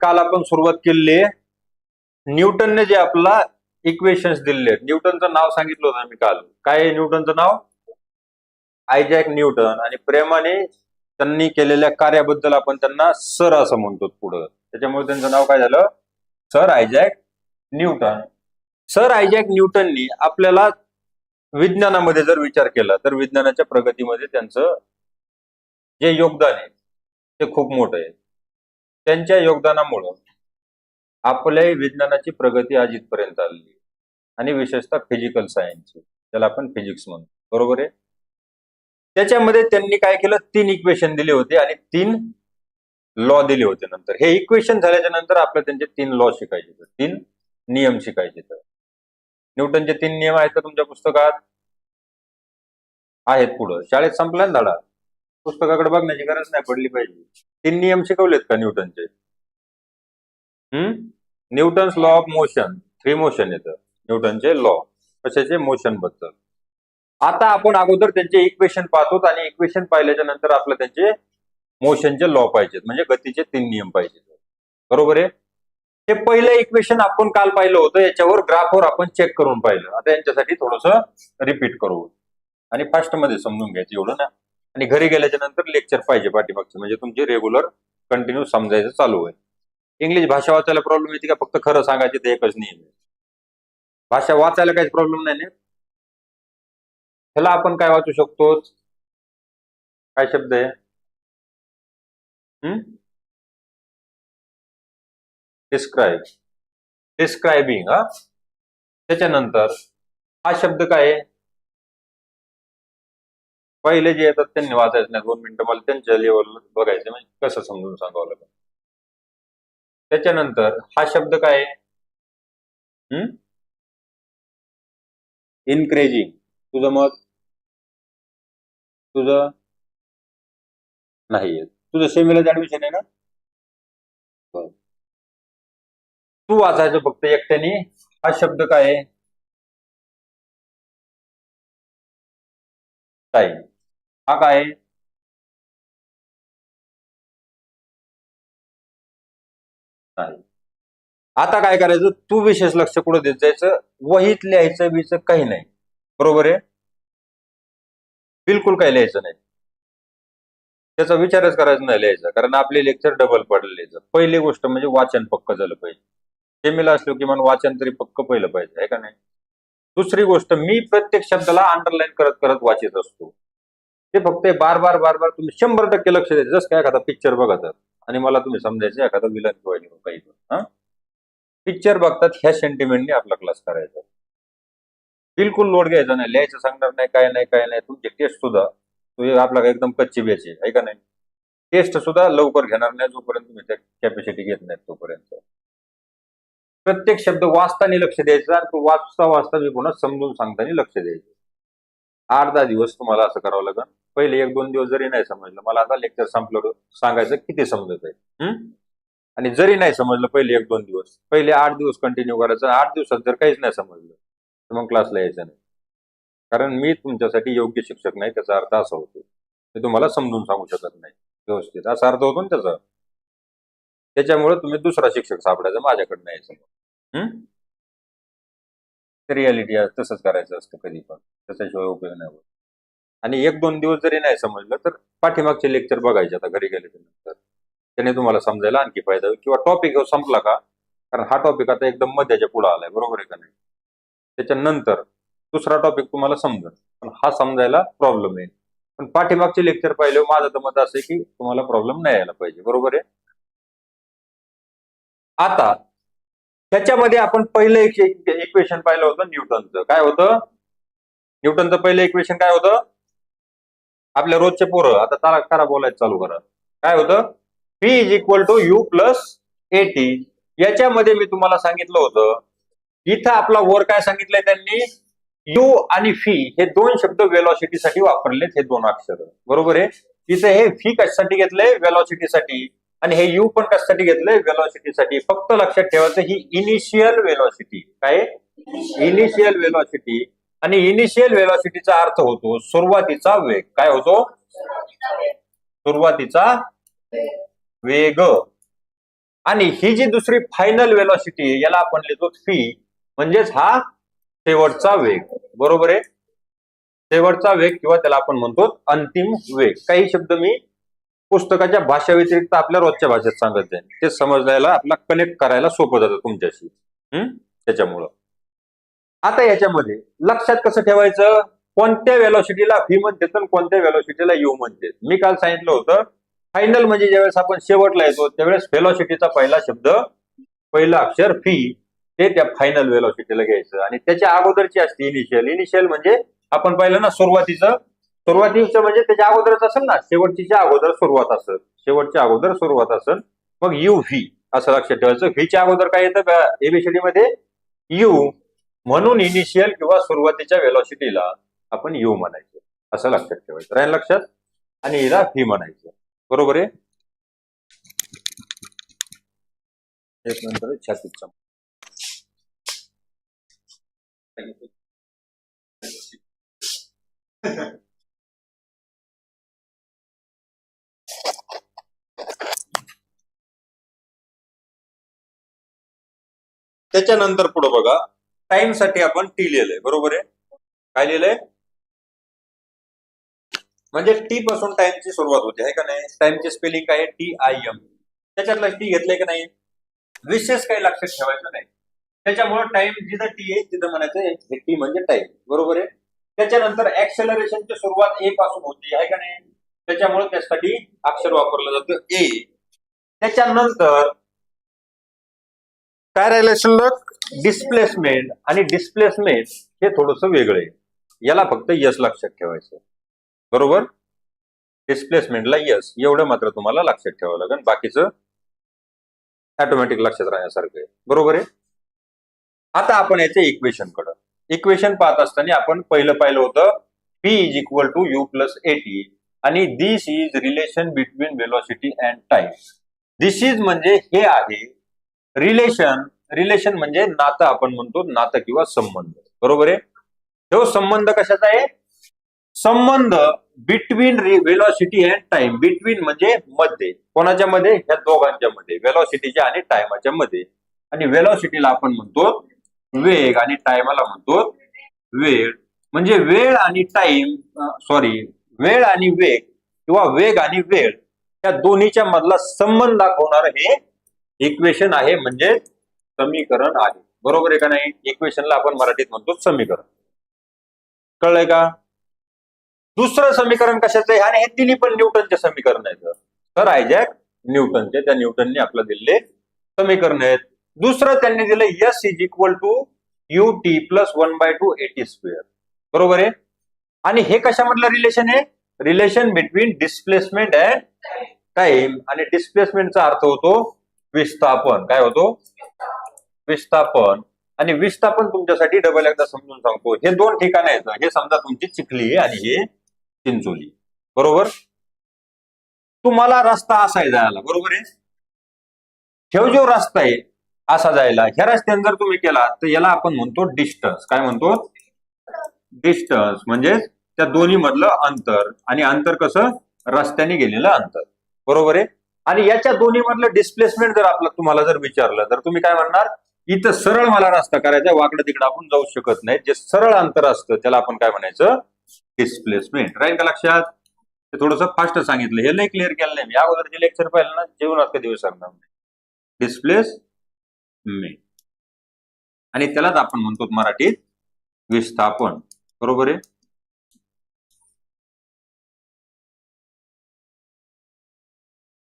काल आपण सुरुवात केलेली आहे. न्यूटनने जे आपला इक्वेशन्स दिलेले आहेत. न्यूटनचं नाव सांगितलं होतं मी काल. काय आहे न्यूटनचं नाव? आयजॅक न्यूटन आणि प्रेमाने त्यांनी केलेल्या कार्याबद्दल आपण त्यांना सर असं म्हणतो पुढं. त्याच्यामुळे त्यांचं नाव काय झालं? Sir Isaac Newton sir Isaac न्यूटननी आपल्याला विज्ञानामध्ये जर विचार केला तर विज्ञानाच्या प्रगतीमध्ये त्यांचं जे योगदान आहे ते खूप मोठं आहे. त्यांच्या योगदानामुळं आपल्या विज्ञानाची प्रगती आज इथपर्यंत आलेली आणि विशेषतः फिजिकल सायन्सची त्याला आपण फिजिक्स म्हणतो बरोबर आहे? त्याच्यामध्ये त्यांनी काय केलं? तीन इक्वेशन दिले होते आणि तीन लॉ दिले होते नंतर. हे इक्वेशन झाल्याच्यानंतर आपल्याला त्यांचे तीन लॉ शिकायचे तर तीन नियम शिकायचे तर न्यूटनचे तीन नियम आहेत का तुमच्या पुस्तकात? आहेत पुढं. शाळेत संपला ना धडा? पुस्तकाकडे बघण्याची गरज नाही पडली पाहिजे. तीन नियम शिकवलेत का न्यूटनचे? हम्म? Newton's law of motion three motion येतं. न्यूटनचे लॉ कशाचे? मोशनबद्दल. आता आपण अगोदर त्यांचे इक्वेशन पाहतो आणि इक्वेशन पाहिल्याच्या नंतर आपलं त्यांचे मोशनचे लॉ पाहिजेत. म्हणजे गतीचे तीन नियम पाहिजेत. बरोबर आहे? हे पहिलं इक्वेशन आपण काल पाहिलं होतं. याच्यावर ग्राफवर आपण चेक करून पाहिलं. आता यांच्यासाठी थोडस रिपीट करू. आणि फास्टमध्ये समजून घ्यायचं एवढं ना. आणि घरी गेल्याच्यानंतर लेक्चर पाहिजे पाठीमागचे. म्हणजे तुमची रेग्युलर कंटिन्यू समजायचं चालू आहे इंग्लिश भाषा वाचायला प्रॉब्लेम येते का? फक्त खरं सांगायचे ते एकच नियम आहे. भाषा वाचायला काहीच प्रॉब्लेम नाही ह्याला आपण काय वाचू शकतो काय शब्द आहे? डिस्क्राईब डिस्क्रायबिंग हा? त्याच्यानंतर हा शब्द काय आहे? पहिले जे येतात त्यांनी वाचायचं नाही. दोन मिनिटं मला त्यांच्या लेवलला बघायचं म्हणजे कसं समजून सांगावं लागेल? त्याच्यानंतर हा शब्द काय आहे? इनक्रेजिंग तुझं मत? तुझं? नाही. तुझं सेमीलाच ऍडमिशन आहे ना? तू वाचायचं फक्त एकट्याने. हा शब्द काय आहे? टाईम हा काय आहे? नाही. आता काय करायचं? तू विशेष लक्ष कुठं देत जायचं? वहीत लिहायचं बीच काही नाही. बरोबर आहे? बिलकुल काही लिहायचं नाही. त्याचा विचारच करायचा नाही लिहायचा. कारण आपले लेक्चर डबल पडले लिहायचं पहिली गोष्ट म्हणजे वाचन पक्क झालं पाहिजे. सेमीला असलो किमान वाचन तरी पक्क पहिलं पाहिजे आहे का नाही? दुसरी गोष्ट मी प्रत्येक शब्दाला अंडरलाईन करत करत वाचित असतो. ते फक्त बार बार बार बार तुम्ही शंभर टक्के लक्ष द्यायचं. जसं काय एखादा पिक्चर बघतात आणि मला तुम्ही समजायचं एखादा विलन किंवा काही पण हा? पिक्चर बघतात ह्या सेंटिमेंटने आपला क्लास करायचा. बिलकुल लोड घ्यायचा नाही. लिहायचं सांगणार नाही काय नाही काय नाही. तुमची टेस्ट सुद्धा तो आपला काय एकदम कच्ची बेच आहे. का नाही? टेस्ट सुद्धा लवकर घेणार नाही जोपर्यंत तुम्ही त्या कॅपॅसिटी घेत नाही तोपर्यंत. प्रत्येक शब्द वाचताना लक्ष द्यायचा आणि तो वाचता वाचता मी पुन्हा समजून सांगताना लक्ष द्यायचं. आठ दहा दिवस तुम्हाला असं करावं लागेल. पहिले एक दोन दिवस जरी नाही समजलं मला आता लेक्चर संपलं सांगायचं किती समजत आहे? आणि जरी नाही समजलं पहिले एक दोन दिवस. पहिले आठ दिवस कंटिन्यू करायचं आठ दिवसात जर काहीच नाही समजलं तर मग क्लासला यायचं नाही. कारण मी तुमच्यासाठी योग्य शिक्षक नाही त्याचा अर्थ असा होतो. मी तुम्हाला समजून सांगू शकत नाही व्यवस्थित. असा अर्थ होतो ना त्याचा. त्याच्यामुळे तुम्ही दुसरा शिक्षक सापडायचा माझ्याकडनं यायचं. हम्म रियालिटी तसंच करायचं असतं कधी पण. त्याच्याशिवाय उपयोग नाही होत. आणि एक दोन दिवस जरी नाही समजलं तर पाठीमागचे लेक्चर बघायचे आता घरी गेले नंतर. त्याने तुम्हाला समजायला आणखी फायदा होईल. किंवा टॉपिक हो संपला का कारण हा टॉपिक आता एकदम मध्याच्या पुढे आलाय बरोबर आहे का नाही? त्याच्यानंतर दुसरा टॉपिक तुम्हाला समजेल. पण हा समजायला प्रॉब्लेम येईल. पण पाठीमागचे लेक्चर पाहिले माझं तर मत असं की तुम्हाला प्रॉब्लेम नाही यायला पाहिजे. बरोबर आहे? आता त्याच्यामध्ये आपण पहिलं इक्वेशन पाहिलं होतं न्यूटनचं. काय होतं? न्यूटनचं पहिलं इक्वेशन काय होतं? आपल्या रोजचे पोरं. आता तारा खरा बोलायचं चालू करा. काय होतं? P is equal to U plus AT याच्यामध्ये मी तुम्हाला सांगितलं होतं. इथं आपला वर काय सांगितलंय त्यांनी? यू आणि फी हे दोन शब्द वेलॉसिटीसाठी वापरलेत हे दोन अक्षर. बरोबर आहे? इथे हे फी कशासाठी घेतलंय? वेलॉसिटीसाठी आणि हे यू पण कशासाठी घेतलंय? वेलॉसिटीसाठी फक्त लक्षात ठेवायचं ही इनिशियल वेलॉसिटी काय? इनिशियल वेलॉसिटी आणि इनिशियल वेलॉसिटीचा अर्थ होतो सुरुवातीचा वेग. काय होतो? सुरुवातीचा वेग. आणि ही जी दुसरी फायनल वेलॉसिटी याला आपण लिहितो फी म्हणजेच हा शेवटचा वेग. बरोबर आहे? शेवटचा वेग किंवा त्याला आपण म्हणतो अंतिम वेग. काही शब्द मी पुस्तकाच्या भाषा व्यतिरिक्त आपल्या रोजच्या भाषेत सांगत जाईन ते समजायला आपला कनेक्ट करायला सोपं जातं तुमच्याशी. हम्म त्याच्यामुळं. आता याच्यामध्ये लक्षात कसं ठेवायचं? कोणत्या वेलॉसिटीला व्ही म्हणते तर कोणत्या वेलॉसिटीला यू म्हणते? मी काल सांगितलं होतं फायनल म्हणजे ज्यावेळेस आपण शेवटला येतो त्यावेळेस व्हेलॉसिटीचा पहिला शब्द पहिला अक्षर फी ते त्या फायनल वेलॉसिटीला घ्यायचं. आणि त्याच्या अगोदरची असते इनिशियल इनिशियल म्हणजे आपण पाहिलं ना सुरुवातीचं सुरुवातीचं म्हणजे त्याच्या अगोदरच असेल ना शेवटचीच्या अगोदर सुरुवात असेल. शेवटच्या अगोदर सुरुवात असेल. मग यू व्ही असं लक्षात ठेवायचं. व्हीच्या अगोदर काय येतं? एबीसीडी मध्ये यू म्हणून इनिशियल किंवा सुरुवातीच्या वेलॉसिटीला आपण यू म्हणायचं. असं लक्षात ठेवायचं. राहील लक्षात? आणि हिला व्ही म्हणायचं. बरोबर आहे? एक नंतर छातीचा त्याच्यानंतर पुढे बघा. टाइमसाठी आपण टी लिहिलंय. बरोबर आहे? काय लिहिलंय? म्हणजे टी पासून टाइमची सुरुवात होते आहे का नाही? टाइमची स्पेलिंग काय टी आय एम त्याच्यात टी घेतलंय का नाही? विशेष काही लक्षात ठेवायचं नाही. त्याच्यामुळे टाइम जिथं टी आहे तिथं म्हणायचं टी म्हणजे टाइम बरोबर आहे? त्याच्यानंतर ऍक्सेलरेशनची सुरुवात ए पासून होती आहे का नाही? त्याच्यामुळे त्यासाठी अक्षर वापरलं जातं ए त्याच्यानंतर काय राहिलं शिल्लक डिस्प्लेसमेंट आणि डिस्प्लेसमेंट हे थोडस वेगळं आहे. याला फक्त यस लक्षात ठेवायचं. बरोबर? डिस्प्लेसमेंटला यस एवढं मात्र तुम्हाला लक्षात ठेवावं लागेल. बाकीचं ऑटोमॅटिक लक्षात राहण्यासारखं आहे. बरोबर आहे? आता आपण याच्या इक्वेशन कडं इक्वेशन पाहत असताना आपण पहिलं पाहिलं होतं P is equal to U plus AT आणि this is relation between velocity and time this is म्हणजे हे आहे रिलेशन रिलेशन म्हणजे नातं आपण म्हणतो नातं किंवा संबंध. बरोबर आहे? तो संबंध कशाचा आहे? संबंध between velocity and time between म्हणजे मध्ये. कोणाच्या मध्ये? ह्या दोघांच्या मध्ये. वेलॉसिटीच्या आणि टायमाच्या मध्ये. आणि वेलॉसिटीला आपण म्हणतो वेग आणि टायमाला म्हणतो वेळ. म्हणजे वेळ आणि टाइम सॉरी वेळ आणि वेग किंवा वेग आणि वेळ या दोन्हीच्या मधला संबंध दाखवणार हे इक्वेशन आहे म्हणजे समीकरण आहे. बरोबर आहे का नाही? इक्वेशनला आपण मराठीत म्हणतो समीकरण. कळलंय का? दुसरं समीकरण कशाचं आहे? आणि हे तिन्ही पण न्यूटनचे समीकरण आहेत. सर आयजॅक न्यूटनचे त्या न्यूटनने आपलं दिलेले समीकरण आहेत. दुसरं त्यांनी दिलं S is equal to U T plus one by two AT square बरोबर आहे? आणि हे कशामधलं रिलेशन आहे? Relation between displacement and time आणि डिस्प्लेसमेंटचा अर्थ होतो विस्थापन. काय होतो? विस्थापन. आणि विस्थापन तुमच्यासाठी डबल एकदा समजून सांगतो. हे दोन ठिकाण आहेत हे समजा तुमची चिखली आणि हे चिंचोली. बरोबर? तुम्हाला रस्ता असा आहे जायला. बरोबर आहे? ठेव जो रस्ता आहे असा जायला. ह्या रस्त्याने जर तुम्ही केला तर याला आपण म्हणतो डिस्टन्स काय म्हणतो? डिस्टन्स म्हणजेच त्या दोन्ही मधलं अंतर. आणि अंतर कसं? रस्त्याने गेलेलं अंतर. बरोबर आहे? आणि याच्या दोन्ही मधलं डिस्प्लेसमेंट जर आपलं तुम्हाला जर विचारलं तर तुम्ही काय म्हणणार? इथं सरळ मला रस्ता करायचा वाकडं तिकडं आपण जाऊ शकत नाही. जे सरळ अंतर असतं त्याला आपण काय म्हणायचं? डिस्प्लेसमेंट राहील का लक्षात? ते थोडंसं फास्ट सांगितलं. हे लय क्लिअर केलं नाही. मी अगोदरचे लेक्चर पाहिलं ना जीवनात कधी विसरणार नाही. डिस्प्लेसमेंट आणि त्यालाच आपण म्हणतो मराठीत विस्थापन. बरोबर आहे?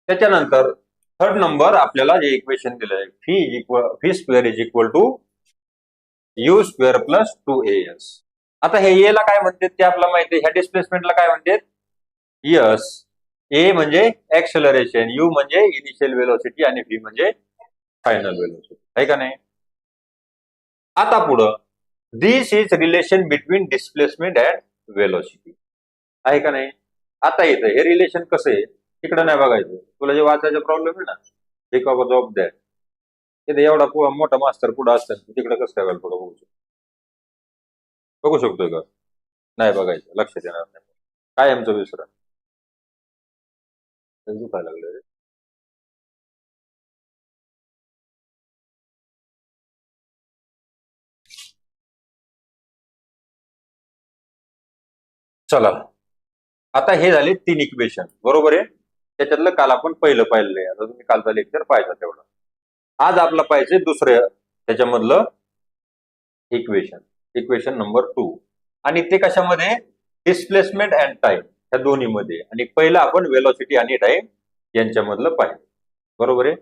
त्याच्यानंतर थर्ड नंबर आपल्याला जे इक्वेशन दिलंय V is equal V square is equal to U square plus two A S आता हे ए ला काय म्हणतात ते आपल्याला माहिती आहे? ह्या डिस्प्लेसमेंटला काय म्हणतात? यस ए म्हणजे एक्सेलरेशन यू म्हणजे इनिशियल वेलोसिटी आणि फी म्हणजे फायनल वेलोसिटी आहे का नाही? आता पुढं this is relation between displacement and velocity आहे का नाही? आता येतं. हे रिलेशन कसं आहे? तिकडं नाही बघायचं. तुला जे वाचायचा प्रॉब्लेम आहे ना एक बाबा जॉब द्या तिथे एवढा मोठा मास्तर पुढं असतं. तिकडे कसं काय पुढं बघू शकतो? बघू शकतोय का? नाही बघायचं. लक्ष देणार नाही. काय आमचं विसरा दुखायला लागलं चला. आता हे झाले तीन इक्वेशन बरोबर आहे? त्याच्यातलं काल आपण पहिलं पाहिलंय आता तुम्ही कालचा लेक्चर पाहिजे तेवढं. आज आपलं पाहिजे दुसरं त्याच्यामधलं इक्वेशन इक्वेशन नंबर टू आणि ते कशामध्ये? डिस्प्लेसमेंट अँड टाइम ह्या दोन्हीमध्ये. आणि पहिलं आपण वेलॉसिटी आणि टाइम यांच्यामधलं पाहिजे बरोबर आहे?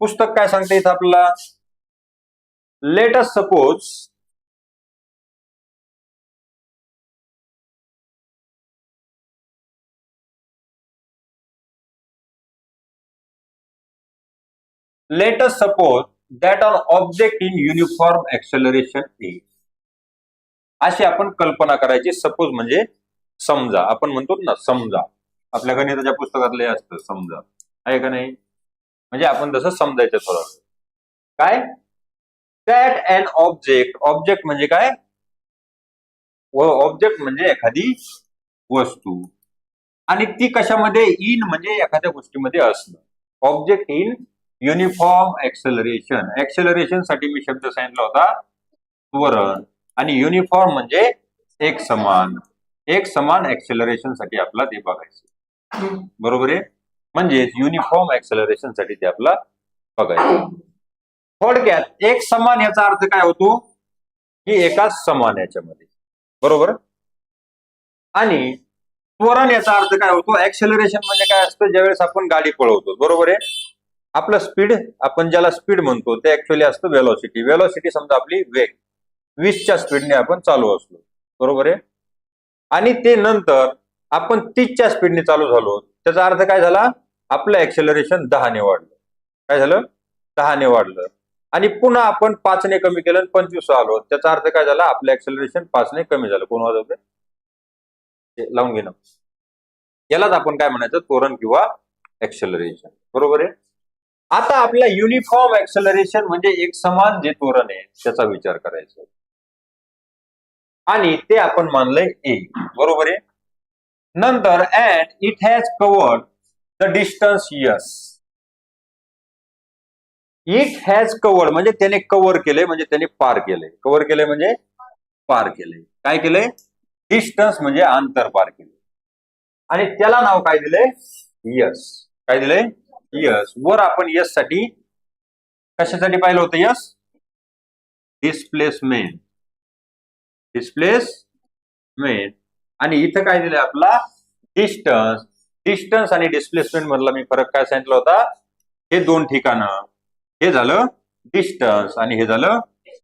पुस्तक काय सांगते इथं आपल्याला? Let us suppose let us suppose that an object in uniform acceleration is. अशी आपण कल्पना करायची. सपोज म्हणजे समजा. आपण म्हणतो ना समजा. आपल्या गणिताच्या पुस्तकातले असतं समजा. आहे का नाही? म्हणजे आपण तसं समजायचं थोडं. काय? दॅट अन ऑब्जेक्ट ऑब्जेक्ट म्हणजे काय? व ऑब्जेक्ट म्हणजे एखादी वस्तू. आणि ती कशामध्ये? इन म्हणजे एखाद्या गोष्टीमध्ये असणं. Object in uniform acceleration. एक्सेलरेशनसाठी मी शब्द सांगितला होता त्वरण. आणि युनिफॉर्म म्हणजे एक समान. एक समान एक्सेलरेशनसाठी आपला ते बघायचं. बरोबर आहे? म्हणजे युनिफॉर्म एक्सेलरेशनसाठी ते आपला बघायचं. थोडक्यात एक समान याचा अर्थ काय होतो? की एका समान याच्यामध्ये. बरोबर? आणि त्वरण याचा अर्थ काय होतो? ऍक्सेलरेशन म्हणजे काय असतं? ज्यावेळेस आपण गाडी पळवतो. बरोबर आहे? आपलं स्पीड आपण ज्याला स्पीड म्हणतो ते ऍक्च्युअली असतं वेलॉसिटी वेलॉसिटी समजा आपली वेग. वीसच्या स्पीडने आपण चालू असलो. बरोबर आहे? आणि ते नंतर आपण तीसच्या स्पीडने चालू झालो त्याचा अर्थ काय झाला? आपलं ऍक्सेलरेशन दहाने वाढलं. काय झालं? दहाने वाढलं. आणि पुन्हा आपण पाचने कमी केलं आणि पंचवीस आलो. त्याचा अर्थ काय झाला? आपलं ऍक्सेलरेशन पाचने कमी झालं. कोण वाजवते लावून घेणं यालाच आपण काय म्हणायचं? तोरण किंवा ऍक्सेलरेशन बरोबर आहे? आता आपला युनिफॉर्म ऍक्सेलरेशन म्हणजे एक समान जे तोरण आहे त्याचा विचार करायचा आणि ते आपण मानलंय ए बरोबर आहे? नंतर and it has covered the distance yes it has covered म्हणजे त्याने कव्हर केले म्हणजे त्याने पार केले कव्हर केले म्हणजे पार केले काय केले डिस्टन्स म्हणजे अंतर पार केले आणि त्याला नाव काय दिले यस काय दिले यस वर आपण यससाठी कशासाठी पाहिलं होतं यस डिस्प्लेसमेंट डिस्प्लेसमेंट आणि इथं काय दिलंय आपला? डिस्टन्स डिस्टन्स आणि डिस्प्लेसमेंट मधला मी फरक काय सांगितला होता? हे दोन ठिकाणं. हे झालं डिस्टन्स आणि हे झालं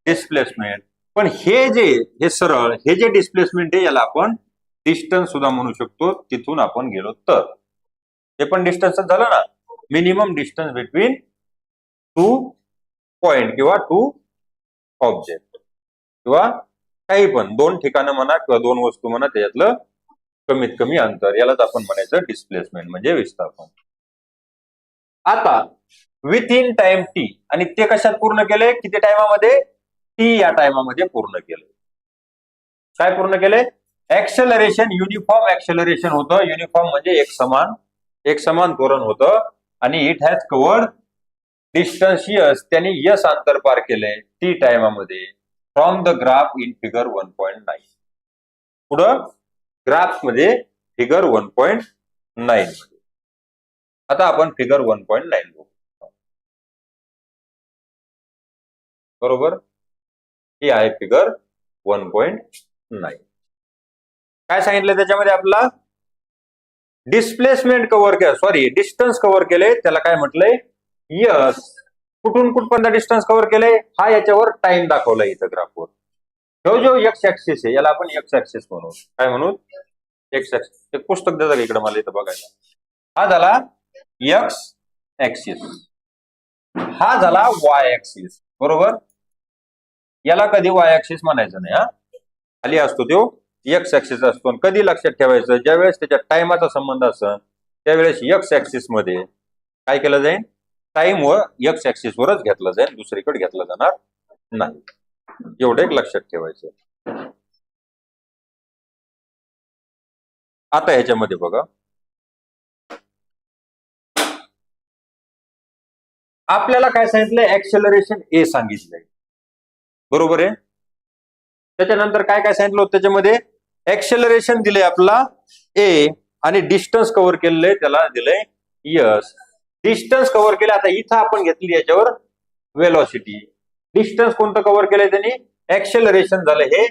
डिस्प्लेसमेंट पण हे जे हे सरळ हे जे डिस्प्लेसमेंट आहे याला आपण डिस्टन्स सुद्धा म्हणू शकतो. तिथून आपण गेलो तर. हे पण डिस्टन्सच झालं ना? Minimum distance between two point किंवा टू ऑब्जेक्ट किंवा काही पण दोन ठिकाणं म्हणा किंवा दोन वस्तू म्हणा त्याच्यातलं कमीत कमी अंतर यालाच आपण म्हणायचं डिस्प्लेसमेंट म्हणजे विस्थापन. आता विथ इन टाइम टी आणि ते कशात पूर्ण केले किती टायमामध्ये टी या टायमामध्ये पूर्ण केलं काय पूर्ण केले ऍक्सेलरेशन युनिफॉर्म ऍक्सेलरेशन होतं. युनिफॉर्म म्हणजे एक समान एक समान धोरण होतं. आणि it has covered distance yes त्यांनी यस अंतर पार केलंय टी टायमामध्ये from the graph in figure one point nine पुढं ग्राफमध्ये फिगर वन पॉईंट नाईन मध्ये आता आपण फिगर वन पॉईंट नाईन बघू. बरोबर? ही आहे फिगर वन पॉईंट नाईन काय सांगितलं त्याच्यामध्ये आपला डिस्प्लेसमेंट कव्हर केलं. सॉरी डिस्टन्स कव्हर केले. त्याला काय म्हटलंय? यस कुठून कुठपर्यंत डिस्टन्स कव्हर केलंय हा याच्यावर टाइम दाखवला इथं ग्राफवर जो जो एक्स ऍक्सिस आहे याला आपण एक्स ऍक्सिस म्हणू. काय म्हणू? एक्स ऍक्सिस एक पुस्तक देतात इकडे मला इथं बघायला. हा झाला एक्स ऍक्सिस हा झाला वाय ऍक्सिस बरोबर? याला कधी वाय ऍक्सिस म्हणायचं नाही हा? खाली असतो तो. एक्स ऍक्सिस असतो कधी लक्षात ठेवायचं? ज्यावेळेस त्याच्या टायमाचा संबंध असेल त्यावेळेस एक्स ऍक्सिसमध्ये काय केलं जाईल? टाइम वर एक्स ऍक्सिस वरच घेतलं जाईल दुसरीकडे घेतलं जाणार नाही. एवढं एक लक्षात ठेवायचं. आता ह्याच्यामध्ये बघा. आपल्याला काय सांगितलंय? ऍक्सेलरेशन ए सांगितलंय. बरोबर आहे? त्याच्यानंतर काय काय सांगितलं होतं त्याच्यामध्ये? एक्सेलरेशन दिले आपला ए आणि डिस्टन्स कव्हर केलेलं त्याला दिलंय यस डिस्टन्स कव्हर केलं आता इथं आपण घेतली याच्यावर वेलॉसिटी डिस्टन्स कोणतं कव्हर केलंय त्यांनी? एक्सेलरेशन झालं हे.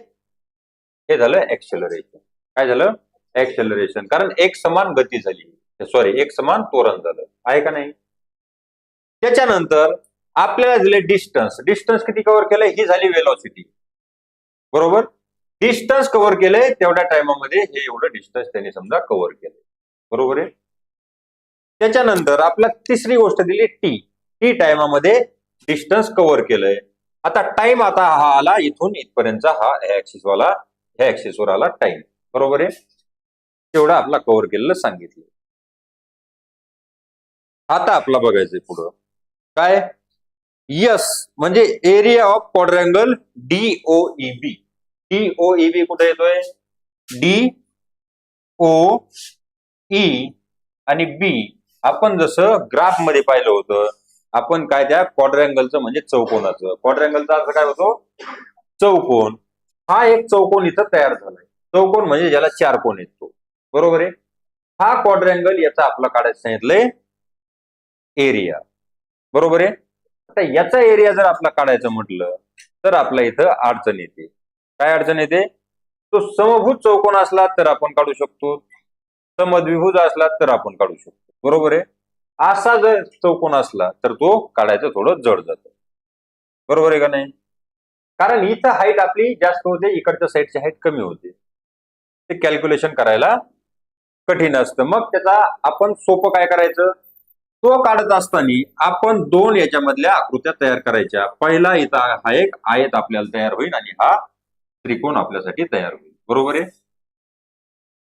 हे झालं एक्सेलरेशन काय झालं? एक्सेलरेशन कारण एक समान गती झाली. सॉरी एक समान तोरण झालं. आहे का नाही? त्याच्यानंतर आपल्याला दिले डिस्टन्स डिस्टन्स किती कव्हर केलंय? ही झाली वेलॉसिटी बरोबर? डिस्टन्स कव्हर केलंय तेवढ्या टायमामध्ये हे एवढं डिस्टन्स त्यांनी समजा कव्हर केलंय. बरोबर आहे? त्याच्यानंतर आपला तिसरी गोष्ट दिली टी टी टायमामध्ये डिस्टन्स कव्हर केलंय. आता टाइम आता हा आला इथून इथपर्यंतचा हा ऍक्सिस वाला ह्या ऍक्सिस वर आला टाइम बरोबर आहे? तेवढा आपला कव्हर केलेलं सांगितलं. आता आपला बघायचंय पुढं. काय? यस म्हणजे एरिया ऑफ क्वाड्रँगल डीओईबी डीओईबी कुठे येतोय? डी ओ ई आणि बी आपण जसं ग्राफमध्ये पाहिलं होतं आपण काय त्या क्वाड्रँगलचं म्हणजे चौकोनाचं. क्वाड्रँगलचा अर्थ काय होतो? चौकोन. हा एक चौकोन इथं तयार झालाय. चौकोन म्हणजे ज्याला चार कोण येतो बरोबर आहे? हा क्वाड्रँगल याचा आपला काढायचं सांगितलंय एरिया बरोबर आहे? आता याचा एरिया जर आपला काढायचं म्हटलं तर आपल्या इथं अडचण येते. काय अडचण येते? तो समभूत चौकोन असला तर आपण काढू शकतो. समद्विभुज असला तर आपण काढू शकतो. बरोबर आहे? असा जर चौकोन असला तर तो काढायचं थोडं जड जातं. बरोबर आहे का नाही? कारण इथं हाईट आपली जास्त होते इकडच्या साईडची हाईट कमी होते. ते कॅल्क्युलेशन करायला कठीण असतं. मग त्याचा आपण सोपं काय करायचं? तो काढत असताना आपण दोन याच्यामधल्या आकृत्या तयार करायच्या. पहिला इथं हा एक आयत आपल्याला तयार होईल आणि हा त्रिकोण आपल्यासाठी तयार होईल. बरोबर आहे?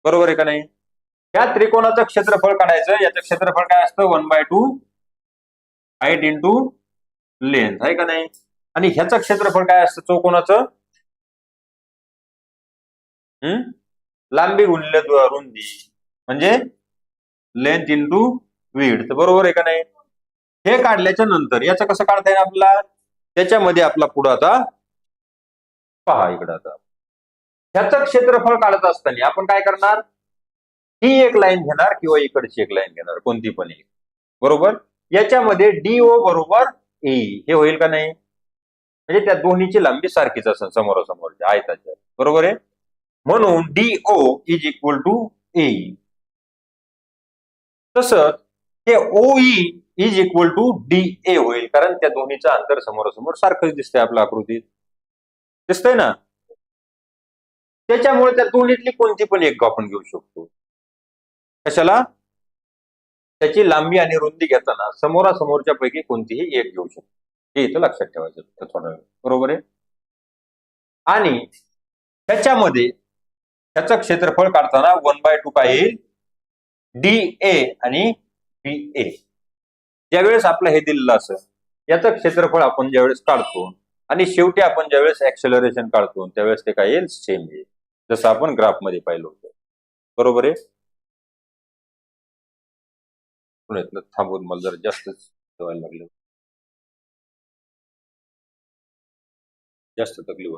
बरोबर आहे का नाही? या त्रिकोणाचं क्षेत्रफळ काढायचं. याचं क्षेत्रफळ काय असतं? One by two height into length आहे का नाही? आणि ह्याचं क्षेत्रफळ काय असतं चौकोनाचं? हम्म? लांबी गुणले रुंदी. म्हणजे लेंथ इंटू विड बरोबर आहे का नाही? हे काढल्याच्या नंतर याचं कसं काढता येईल आपल्याला? त्याच्यामध्ये आपला पुढं आता पहा इकडं आता. ह्याचं क्षेत्रफळ काढत असताना आपण काय करणार? ही एक लाईन घेणार किंवा इकडची एक लाईन घेणार कोणती पण एक. बरोबर? याच्यामध्ये डीओ बरोबर ए हे होईल का नाही? म्हणजे त्या दोन्हीची लांबी सारखीच असेल समोरासमोरच्या आयताच्या. बरोबर आहे? म्हणून DO is equal to A तसंच हे OE is equal to D A होईल. कारण त्या दोन्हीचं अंतर समोरासमोर सारखंच दिसतंय आपल्या आकृतीत. दिसतंय ना? त्याच्यामुळे त्या दोन्हीतली कोणती पण एक आपण घेऊ शकतो. कशाला? त्याची लांबी आणि रुंदी घेताना समोरासमोरच्या पैकी कोणतीही एक घेऊ शकतो. हे इथं लक्षात ठेवायचं होतं थोडं वेळ. बरोबर आहे? आणि त्याच्यामध्ये त्याचं क्षेत्रफळ काढताना वन बाय टू काय येईल? डी ए आणि पी ए ज्यावेळेस आपलं हे दिलेलं असं याचं क्षेत्रफळ आपण ज्यावेळेस काढतो आणि शेवटी आपण ज्यावेळेस ऍक्सेलरेशन काढतो त्यावेळेस ते काय येईल सेम येईल जसं आपण ग्राफमध्ये पाहिलं होतं. बरोबर आहे? थांबून मला जरा जास्तच ठेवायला लागलं. जास्त तकलीफ